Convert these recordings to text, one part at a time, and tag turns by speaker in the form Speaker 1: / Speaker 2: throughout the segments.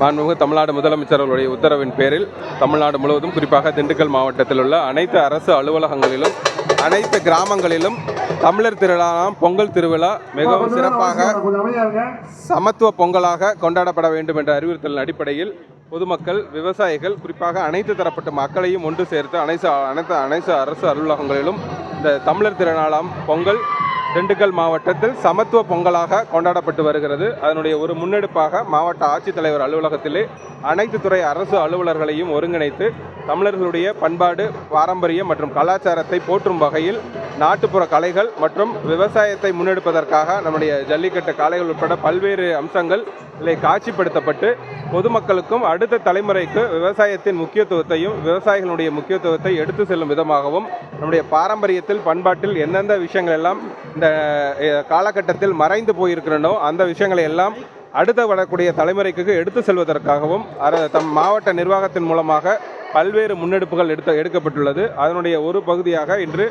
Speaker 1: மாண்புமிகு தமிழ்நாடு முதலமைச்சர்வர்களுடைய உத்தரவின் பேரில் தமிழ்நாடு முழுவதும் குறிப்பாக திண்டுக்கல் மாவட்டத்தில் உள்ள அனைத்து அரசு அலுவலகங்களிலும் அனைத்து கிராமங்களிலும் தமிழர் திருவிழா பொங்கல் திருவிழா மிகவும் சிறப்பாக சமத்துவ பொங்கலாக கொண்டாடப்பட வேண்டும் என்ற அறிவுறுத்தலின் அடிப்படையில் பொதுமக்கள் விவசாயிகள் குறிப்பாக அனைத்து தரப்பட்ட மக்களையும் ஒன்று சேர்த்து அனைத்து அனைத்து அனைத்து அரசு அலுவலகங்களிலும் இந்த தமிழர் திருநாளாம் பொங்கல் திண்டுக்கல் மாவட்டத்தில் சமத்துவ பொங்கலாக கொண்டாடப்பட்டு வருகிறது. அதனுடைய ஒரு முன்னெடுப்பாக மாவட்ட ஆட்சித்தலைவர் அலுவலகத்திலே அனைத்து துறை அரசு அலுவலர்களையும் ஒருங்கிணைத்து தமிழர்களுடைய பண்பாடு பாரம்பரியம் மற்றும் கலாச்சாரத்தை போற்றும் வகையில் நாட்டுப்புற கலைகள் மற்றும் விவசாயத்தை முன்னெடுப்பதற்காக நம்முடைய ஜல்லிக்கட்டு காலைகள் உட்பட பல்வேறு அம்சங்கள் காட்சிப்படுத்தப்பட்டு பொதுமக்களுக்கும் அடுத்த தலைமுறைக்கு விவசாயத்தின் முக்கியத்துவத்தையும் விவசாயிகளுடைய முக்கியத்துவத்தை எடுத்து செல்லும் விதமாகவும் நம்முடைய பாரம்பரியத்தில் பண்பாட்டில் எந்தெந்த விஷயங்கள் எல்லாம் இந்த காலகட்டத்தில் மறைந்து போயிருக்கிறனோ அந்த விஷயங்களை எல்லாம் அடுத்த வரக்கூடிய தலைமுறைக்கு எடுத்து செல்வதற்காகவும் தம் மாவட்ட நிர்வாகத்தின் மூலமாக பல்வேறு முன்னெடுப்புகள் எடுத்த எடுக்கப்பட்டுள்ளது. அதனுடைய ஒரு பகுதியாக இன்று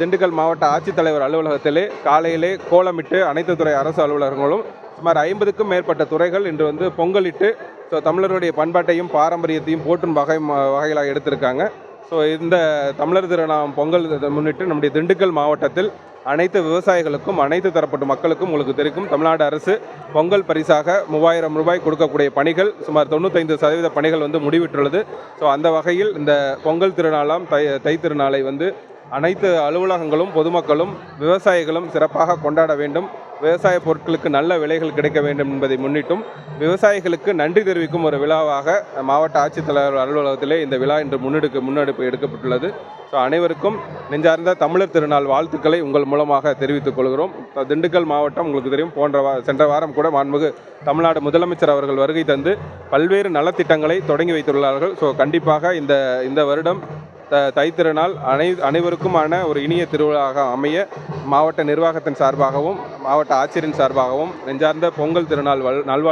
Speaker 1: திண்டுக்கல் மாவட்ட ஆட்சித்தலைவர் அலுவலகத்திலே காலையிலே கோலமிட்டு அனைத்து துறை அரசு அலுவலகங்களும் சுமார் ஐம்பதுக்கும் மேற்பட்ட துறைகள் இன்று வந்து பொங்கலிட்டு ஸோ தமிழருடைய பண்பாட்டையும் பாரம்பரியத்தையும் போற்றும் வகை வகைகளாக எடுத்திருக்காங்க. ஸோ இந்த தமிழர் திருநாம் பொங்கல் முன்னிட்டு நம்முடைய திண்டுக்கல் மாவட்டத்தில் அனைத்து விவசாயிகளுக்கும் அனைத்து தரப்பட்ட மக்களுக்கும் உங்களுக்கு தெரிவிக்கும் தமிழ்நாடு அரசு பொங்கல் பரிசாக மூவாயிரம் ரூபாய் கொடுக்கக்கூடிய பணிகள் சுமார் தொண்ணூத்தைந்து சதவீத பணிகள் வந்து முடிவிட்டுள்ளது. ஸோ அந்த வகையில் இந்த பொங்கல் திருநாளாம் தை தை திருநாளை வந்து அனைத்து அலுவலகங்களும் பொதுமக்களும் விவசாயிகளும் சிறப்பாக கொண்டாட வேண்டும். விவசாய பொருட்களுக்கு நல்ல விலைகள் கிடைக்க வேண்டும் என்பதை முன்னிட்டும் விவசாயிகளுக்கு நன்றி தெரிவிக்கும் ஒரு விழாவாக மாவட்ட ஆட்சித்தலைவர் அலுவலகத்திலே இந்த விழா இன்று முன்னெடுக்க முன்னெடுப்பு எடுக்கப்பட்டுள்ளது. ஸோ அனைவருக்கும் நெஞ்சார்ந்த தமிழர் திருநாள் வாழ்த்துக்களை உங்கள் மூலமாக தெரிவித்துக் கொள்கிறோம். திண்டுக்கல் மாவட்டம் உங்களுக்கு தெரியும். போன்ற வா சென்ற வாரம் கூட மாண்புமிகு தமிழ்நாடு முதலமைச்சர் அவர்கள் வருகை தந்து பல்வேறு நலத்திட்டங்களை தொடங்கி வைத்துள்ளார்கள். ஸோ கண்டிப்பாக இந்த இந்த வருடம் த தைத்திருநாள் அனை அனைவருக்குமான ஒரு இனிய திருவிழாவாக அமைய மாவட்ட நிர்வாகத்தின் சார்பாகவும் மாவட்ட ஆட்சியரின் சார்பாகவும் நெஞ்சார்ந்த பொங்கல் திருநாள் வல் நல்வாழ்